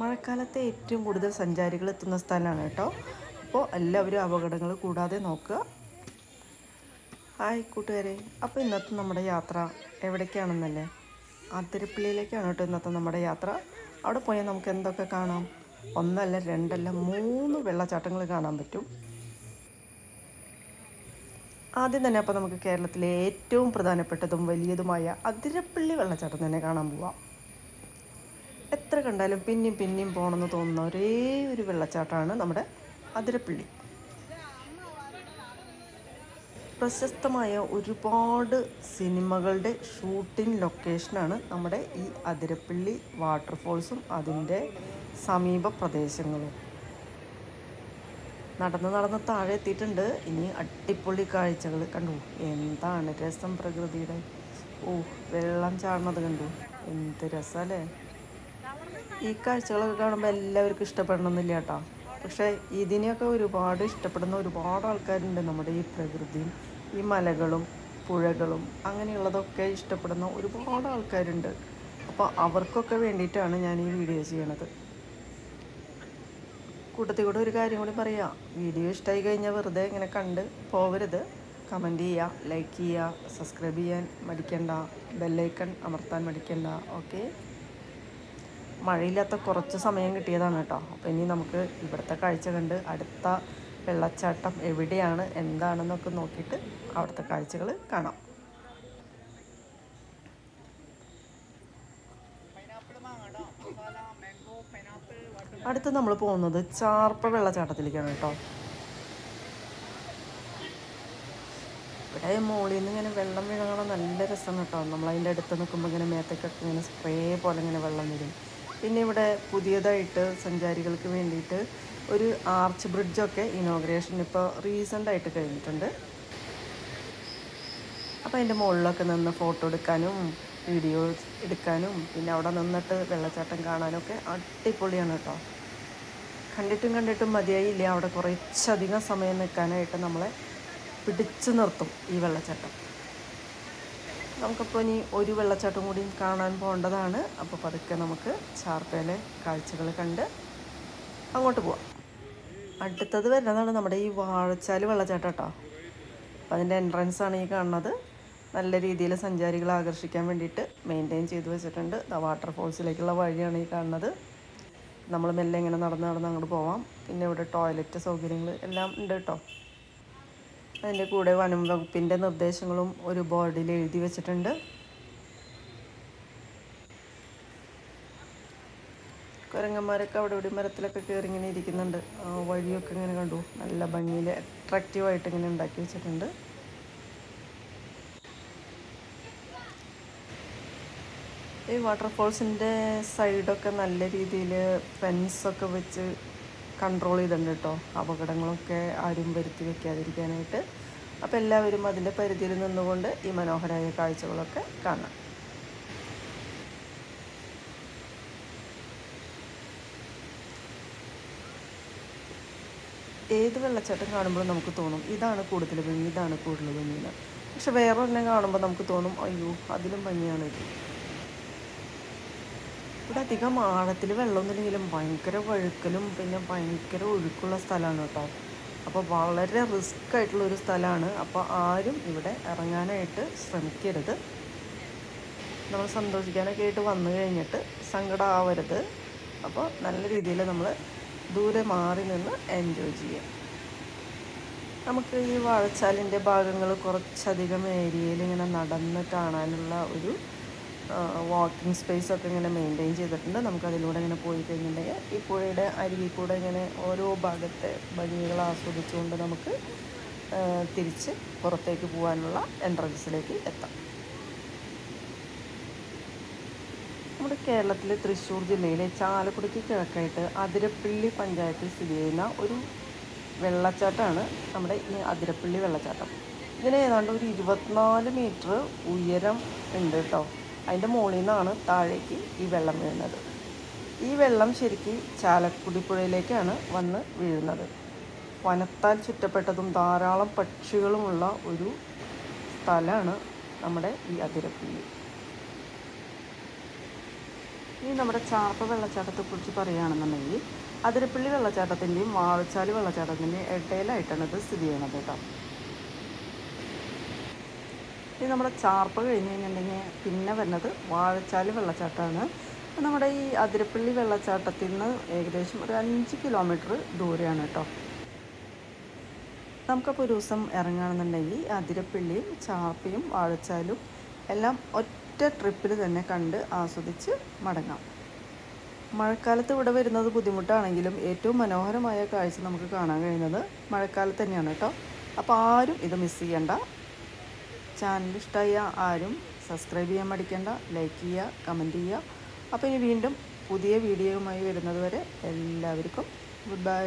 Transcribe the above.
മഴക്കാലത്തെ ഏറ്റവും കൂടുതൽ സഞ്ചാരികൾ എത്തുന്ന സ്ഥലമാണ് കേട്ടോ. അപ്പോൾ എല്ലാവരും അപകടങ്ങൾ കൂടാതെ നോക്കുക. ഹായ് കൂട്ടുകാരെ അപ്പോൾ ഇന്നത്തെ നമ്മുടെ യാത്ര എവിടേക്കാണെന്നല്ലേ? ആതിരപ്പള്ളിയിലേക്കാണ് കേട്ടോ ഇന്നത്തെ നമ്മുടെ യാത്ര. അവിടെ പോയാൽ നമുക്ക് എന്തൊക്കെ കാണാം? ഒന്നല്ല രണ്ടല്ല മൂന്ന് വെള്ളച്ചാട്ടങ്ങൾ കാണാൻ പറ്റും. ആദ്യം തന്നെ അപ്പോൾ നമുക്ക് കേരളത്തിലെ ഏറ്റവും പ്രധാനപ്പെട്ടതും വലിയതുമായ അതിരപ്പള്ളി വെള്ളച്ചാട്ടം തന്നെ കാണാൻ പോവാം. എത്ര കണ്ടാലും പിന്നെയും പിന്നെയും പോകണമെന്ന് തോന്നുന്ന ഒരേ ഒരു വെള്ളച്ചാട്ടമാണ് നമ്മുടെ അതിരപ്പള്ളി. പ്രശസ്തമായ ഒരുപാട് സിനിമകളുടെ ഷൂട്ടിംഗ് ലൊക്കേഷനാണ് നമ്മുടെ ഈ അതിരപ്പള്ളി വാട്ടർഫോൾസും അതിന്റെ സമീപ പ്രദേശങ്ങളും. നടന്ന് നടന്ന് താഴെ എത്തിയിട്ടുണ്ട്. ഇനി അടിപൊളി കാഴ്ചകൾ കണ്ടു. എന്താണ് രസം പ്രകൃതിയുടെ? ഓ വെള്ളം ചാടുന്നത് കണ്ടു. എന്ത് രസമല്ലേ ഈ കാഴ്ചകളൊക്കെ കാണുമ്പോൾ എല്ലാവർക്കും ഇഷ്ടപ്പെടണമെന്നില്ല കേട്ടോ. പക്ഷേ ഇതിനെയൊക്കെ ഒരുപാട് ഇഷ്ടപ്പെടുന്ന ഒരുപാട് ആൾക്കാരുണ്ട് നമ്മുടെ ഈ പ്രകൃതിയും ഈ മലകളും പുഴകളും അങ്ങനെയുള്ളതൊക്കെ ഇഷ്ടപ്പെടുന്ന ഒരുപാട് ആൾക്കാരുണ്ട്. അപ്പോൾ അവർക്കൊക്കെ വേണ്ടിയിട്ടാണ് ഞാൻ ഈ വീഡിയോ ചെയ്യണത്. കൂട്ടത്തിൽ കൂടെ ഒരു കാര്യം കൂടി പറയാം. വീഡിയോ ഇഷ്ടമായി കഴിഞ്ഞാൽ വെറുതെ ഇങ്ങനെ കണ്ട് പോവരുത്. കമന്റ് ചെയ്യുക ലൈക്ക് ചെയ്യുക സബ്സ്ക്രൈബ് ചെയ്യാൻ മടിക്കണ്ട ബെല്ലൈക്കൺ അമർത്താൻ മടിക്കണ്ട. ഓക്കെ? മഴയില്ലാത്ത കുറച്ച് സമയം കിട്ടിയതാണ് കേട്ടോ. അപ്പോൾ ഇനി നമുക്ക് ഇവിടുത്തെ കാഴ്ച കണ്ട് അടുത്ത വെള്ളച്ചാട്ടം എവിടെയാണ് എന്താണെന്നൊക്കെ നോക്കിയിട്ട് അവിടുത്തെ കാഴ്ചകൾ കാണാം. അടുത്ത് നമ്മൾ പോകുന്നത് ചാർപ്പ വെള്ളച്ചാട്ടത്തിലേക്കാണ് കേട്ടോ. ഇവിടെ മുകളിൽ നിന്ന് ഇങ്ങനെ വെള്ളം വീഴണം നല്ല രസം കേട്ടോ. നമ്മൾ അതിന്റെ അടുത്ത് നിൽക്കുമ്പോൾ ഇങ്ങനെ മേത്തേക്കൊക്കെ ഇങ്ങനെ സ്പ്രേ പോലെ ഇങ്ങനെ വെള്ളം വരും. പിന്നെ ഇവിടെ പുതിയതായിട്ട് സഞ്ചാരികൾക്ക് വേണ്ടിയിട്ട് ഒരു ആർച്ച് ബ്രിഡ്ജൊക്കെ ഇനോഗ്രേഷൻ ഇപ്പോൾ റീസെന്റ് ആയിട്ട് കഴിഞ്ഞിട്ടുണ്ട്. അപ്പോൾ അതിന്റെ മുകളിലൊക്കെ നിന്ന് ഫോട്ടോ എടുക്കാനും വീഡിയോ എടുക്കാനും പിന്നെ അവിടെ നിന്നിട്ട് വെള്ളച്ചാട്ടം കാണാനൊക്കെ അടിപൊളിയാണ് കേട്ടോ. കണ്ടിട്ടും കണ്ടിട്ടും മതിയായില്ല. അവിടെ കുറച്ചധികം സമയം നിൽക്കാനായിട്ട് നമ്മളെ പിടിച്ചു നിർത്തും ഈ വെള്ളച്ചാട്ടം. നമുക്കപ്പോൾ ഇനി ഒരു വെള്ളച്ചാട്ടം കൂടി കാണാൻ പോകേണ്ടതാണ്. അപ്പോൾ പതുക്കെ നമുക്ക് ചാർപ്പയിലെ കാഴ്ചകൾ കണ്ട് അങ്ങോട്ട് പോവാം. അടുത്തത് വരുന്നതാണ് നമ്മുടെ ഈ വാഴച്ചാൽ വെള്ളച്ചാട്ടം കേട്ടോ അപ്പോൾ അതിന്റെ എൻട്രൻസ് ആണ് ഈ കാണുന്നത്. നല്ല രീതിയിൽ സഞ്ചാരികളെ ആകർഷിക്കാൻ വേണ്ടിയിട്ട് മെയിന്റെയിൻ ചെയ്ത് വെച്ചിട്ടുണ്ട്. വാട്ടർഫോൾസിലേക്കുള്ള വഴിയാണ് ഈ കാണുന്നത്. നമ്മൾ മെല്ലെ ഇങ്ങനെ നടന്ന് നടന്ന് അങ്ങോട്ട് പോവാം. പിന്നെ ഇവിടെ ടോയ്ലറ്റ് സൗകര്യങ്ങൾ എല്ലാം ഉണ്ട് കേട്ടോ അതിന്റെ കൂടെ വനം വകുപ്പിന്റെ നിർദ്ദേശങ്ങളും ഒരു ബോർഡിൽ എഴുതി വെച്ചിട്ടുണ്ട്. കുരങ്ങന്മാരൊക്കെ അവിടെ ഇവിടെ മരത്തിലൊക്കെ കയറി ഇങ്ങനെ ഇരിക്കുന്നുണ്ട് വഴിയൊക്കെ ഇങ്ങനെ കണ്ടു. നല്ല ഭംഗിയിൽ അട്രാക്റ്റീവായിട്ട് ഇങ്ങനെ ഉണ്ടാക്കി വെച്ചിട്ടുണ്ട്. ഈ വാട്ടർഫോൾസിന്റെ സൈഡൊക്കെ നല്ല രീതിയിൽ ഫെൻസൊക്കെ വെച്ച് കൺട്രോൾ ചെയ്തിട്ടുണ്ട് കേട്ടോ അപകടങ്ങളൊക്കെ ആരും വരുത്തി വയ്ക്കാതിരിക്കാനായിട്ട് അപ്പോൾ എല്ലാവരും അതിന്റെ പരിധിയിൽ നിന്നുകൊണ്ട് ഈ മനോഹരമായ കാഴ്ചകളൊക്കെ കാണാം. ഏത് വെള്ളച്ചാട്ടം കാണുമ്പോഴും നമുക്ക് തോന്നും ഇതാണ് കൂടുതൽ ഭംഗി ഇതാണ് കൂടുതൽ ഭംഗി പക്ഷെ വേറെ ഒരെണ്ണം കാണുമ്പോൾ നമുക്ക് തോന്നും അയ്യോ അതിലും ഭംഗിയാണ് ഇത്. ഇവിടെ അധികം ആഴത്തിൽ വെള്ളമൊന്നുമില്ലെങ്കിലും ഭയങ്കര വഴുക്കലും പിന്നെ ഭയങ്കര ഒഴുക്കുള്ള സ്ഥലമാണ് കേട്ടോ. അപ്പോൾ വളരെ റിസ്ക് ആയിട്ടുള്ള ഒരു സ്ഥലമാണ്. അപ്പോൾ ആരും ഇവിടെ ഇറങ്ങാനായിട്ട് ശ്രമിക്കരുത്. നമ്മൾ സന്തോഷിക്കാനൊക്കെ ആയിട്ട് വന്നു കഴിഞ്ഞിട്ട് സങ്കടമാവരുത് അപ്പോൾ നല്ല രീതിയിൽ നമ്മൾ ദൂരെ മാറി നിന്ന് എൻജോയ് ചെയ്യാം. നമുക്ക് ഈ വാഴച്ചാലിന്റെ ഭാഗങ്ങൾ കുറച്ചധികം ഏരിയയിൽ ഇങ്ങനെ നടന്ന് കാണാനുള്ള ഒരു വാക്കിംഗ് സ്പേസ് ഒക്കെ ഇങ്ങനെ മെയിന്റെയിൻ ചെയ്തിട്ടുണ്ട്. നമുക്കതിലൂടെ ഇങ്ങനെ പോയി കഴിഞ്ഞിട്ടുണ്ടെങ്കിൽ ഈ പുഴയുടെ അരികിൽ കൂടെ ഇങ്ങനെ ഓരോ ഭാഗത്തെ ഭംഗികൾ ആസ്വദിച്ചുകൊണ്ട് നമുക്ക് തിരിച്ച് പുറത്തേക്ക് പോകാനുള്ള എൻട്രൻസിലേക്ക് എത്താം. നമ്മുടെ കേരളത്തിലെ തൃശ്ശൂർ ജില്ലയിലെ ചാലക്കുടിക്ക് കിഴക്കായിട്ട് അതിരപ്പള്ളി പഞ്ചായത്തിൽ സ്ഥിതി ചെയ്യുന്ന ഒരു വെള്ളച്ചാട്ടമാണ് നമ്മുടെ ഈ അതിരപ്പള്ളി വെള്ളച്ചാട്ടം. ഇതിന് ഏതാണ്ട് ഒരു ഇരുപത്തിനാല് മീറ്റർ ഉയരം ഉണ്ട് കേട്ടോ. അതിന്റെ മുകളിൽ നിന്നാണ് താഴേക്ക് ഈ വെള്ളം വീഴുന്നത്. ഈ വെള്ളം ശരിക്കും ചാലക്കുടി പുഴയിലേക്കാണ് വന്ന് വീഴുന്നത്. വനത്താൽ ചുറ്റപ്പെട്ടതും ധാരാളം പക്ഷികളുമുള്ള ഒരു സ്ഥലമാണ് നമ്മുടെ ഈ അതിരപ്പള്ളി. ഇനി നമ്മുടെ ചാർപ്പ വെള്ളച്ചാട്ടത്തെക്കുറിച്ച് പറയുകയാണെന്നുണ്ടെങ്കിൽ അതിരപ്പള്ളി വെള്ളച്ചാട്ടത്തിന്റെയും വാഴച്ചാലി വെള്ളച്ചാട്ടത്തിന്റെയും ഇടയിലായിട്ടാണ് ഇത് സ്ഥിതി ചെയ്യുന്നത് കേട്ടോ. ഇനി നമ്മുടെ ചാർപ്പ് കഴിഞ്ഞ് കഴിഞ്ഞിട്ടുണ്ടെങ്കിൽ പിന്നെ വരുന്നത് വാഴച്ചാൽ വെള്ളച്ചാട്ടമാണ്. നമ്മുടെ ഈ അതിരപ്പള്ളി വെള്ളച്ചാട്ടത്തിൽ നിന്ന് ഏകദേശം ഒരു അഞ്ച് കിലോമീറ്റർ ദൂരെയാണ് കേട്ടോ. നമുക്കപ്പോൾ ഒരു ദിവസം ഇറങ്ങുകയാണെന്നുണ്ടെങ്കിൽ അതിരപ്പള്ളിയും ചാർപ്പയും വാഴച്ചാലും എല്ലാം ഒറ്റ ട്രിപ്പിൽ തന്നെ കണ്ട് ആസ്വദിച്ച് മടങ്ങാം. മഴക്കാലത്ത് ഇവിടെ വരുന്നത് ബുദ്ധിമുട്ടാണെങ്കിലും ഏറ്റവും മനോഹരമായ കാഴ്ച നമുക്ക് കാണാൻ കഴിയുന്നത് മഴക്കാലത്ത് തന്നെയാണ് കേട്ടോ. അപ്പോൾ ആരും ഇത് മിസ് ചെയ്യണ്ട. ചാനൽ ഇഷ്ടമായ ആരും സബ്സ്ക്രൈബ് ചെയ്യാൻ മടിക്കേണ്ട ലൈക്ക് ചെയ്യുക കമന്റ് ചെയ്യുക. അപ്പോൾ ഇനി വീണ്ടും പുതിയ വീഡിയോയുമായി വരുന്നത് വരെ എല്ലാവർക്കും ഗുഡ് ബൈ.